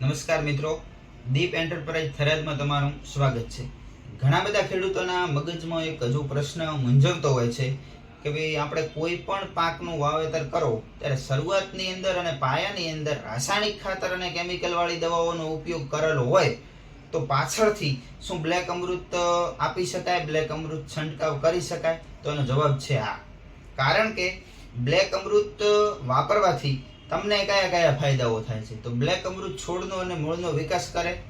નમસ્કાર મિત્રો. દીપ એન્ટરપ્રાઇઝ થરાદમાં તમારું સ્વાગત છે. ઘણા બધા ખેડૂતોના મગજમાં એક હજુ પ્રશ્ન મૂંઝવતો હોય છે કે ભાઈ, આપણે કોઈ પણ પાકનું વાવેતર કરો, ત્યારે શરૂઆતની અંદર અને પાયાની અંદર રાસાયણિક ખાતર અને કેમિકલવાળી દવાઓનો ઉપયોગ કરેલો હોય, તો પાછળથી શું બ્લેક અમૃત આપી શકાય? બ્લેક અમૃત છંટકાવ કરી શકાય? તો એનો જવાબ છે હા કારણ કે બ્લેક અમૃત વાપરવાથી તમને કયા કયા ફાયદાઓ થાય છે? તો બ્લેક અમૃત છોડનો અને મૂળનો વિકાસ કરે,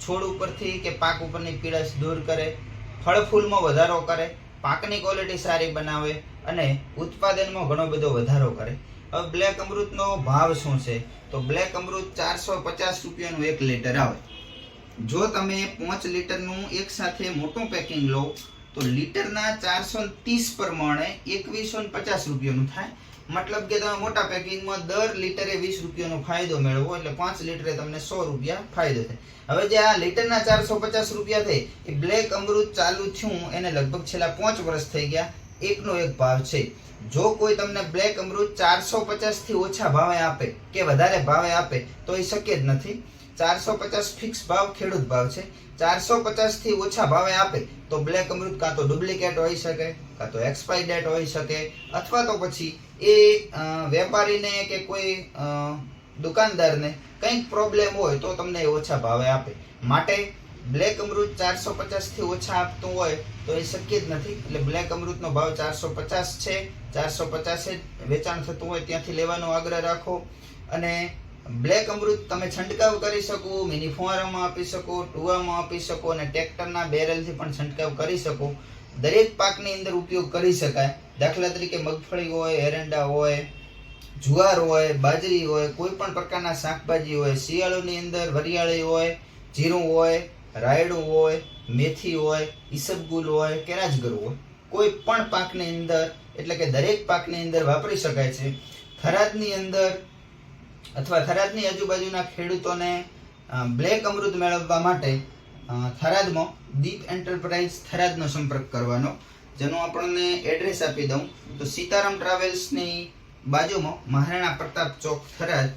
છોડ ઉપરથી કે પાક ઉપરની પીળાશ દૂર કરે, ફળ ફૂલમાં વધારો કરે, પાકની ક્વોલિટી સારી બનાવે અને ઉત્પાદનમાં ઘણો બધો વધારો કરે. હવે બ્લેક અમૃતનો ભાવ શું છે? તો બ્લેક અમૃત ચારસો પચાસ રૂપિયાનું એક લીટર આવે. જો તમે પાંચ લીટરનું એક સાથે મોટું પેકિંગ લો તો લીટરના ચારસો ત્રીસ પ્રમાણે એકવીસો પચાસ રૂપિયાનું થાય. મતલબ કે તમે મોટા પેકિંગમાં દર લીટરે વીસ રૂપિયાનો ફાયદો મેળવો, એટલે પાંચ લીટરે તમને સો રૂપિયા ફાયદો થાય. હવે જે આ લીટરના ચારસો પચાસ રૂપિયા થઈ એ બ્લેક અમૃત ચાલુ થયું, એને લગભગ છેલ્લા પાંચ વર્ષ થઈ ગયા, એકનો એક ભાવ છે. જો કોઈ તમને બ્લેક અમૃત ચારસો પચાસથી ઓછા ભાવે આપે કે વધારે ભાવે આપે, તો એ શક્ય જ નથી. ચારસો પચાસ ફિક્સ ભાવ ખેડૂત ભાવ છે. ચારસો પચાસથી ઓછા ભાવે આપે, તો બ્લેક અમૃત કાં તો ડુપ્લિકેટ હોઈ શકે, કાં તો એક્સપાયરી ડેટ હોઈ શકે, અથવા તો પછી એ વેપારીને કે કોઈ દુકાનદારને કંઈક પ્રોબ્લેમ હોય તો તમને એ ઓછા ભાવે આપે. માટે બ્લેક અમૃત ચારસો પચાસથી ઓછા આપતું હોય તો એ શક્ય જ નથી. એટલે બ્લેક અમૃતનો ભાવ ચારસો પચાસ છે. ચારસો પચાસે વેચાણ થતું હોય ત્યાંથી લેવાનો આગ્રહ રાખો. અને બ્લેક અમૃત તમે છંટકાવ કરી શકો, મિની ફુવારામાં આપી શકો, ટુવામાં આપી શકો અને ટ્રેક્ટરના બેરલથી પણ છંટકાવ કરી શકો. દરેક પાકની અંદર ઉપયોગ કરી શકાય. દાખલા તરીકે મગફળી હોય, એરંડા હોય, જુવાર હોય, બાજરી હોય, કોઈ પણ પ્રકારના શાકભાજી હોય, શિયાળોની અંદર વરિયાળી હોય, જીરું હોય રાયડું હોય, મેથી હોય, ઈસબગુલ હોય કે રાજગર હોય, કોઈ પણ પાકની અંદર, એટલે કે દરેક પાકની અંદર વાપરી શકાય છે. થરાદની અંદર અથવા થરાદની આજુબાજુના ખેડૂતોને બ્લેક અમૃત મેળવવા માટે થરાદમાં દીપ એન્ટરપ્રાઇઝ થરાદનો સંપર્ક કરવાનો. જેનું આપણને એડ્રેસ આપી દઉં. તો સીતારામ ટ્રાવેલ્સની બાજુમાં મહારાણા પ્રતાપ ચોક થરાદ.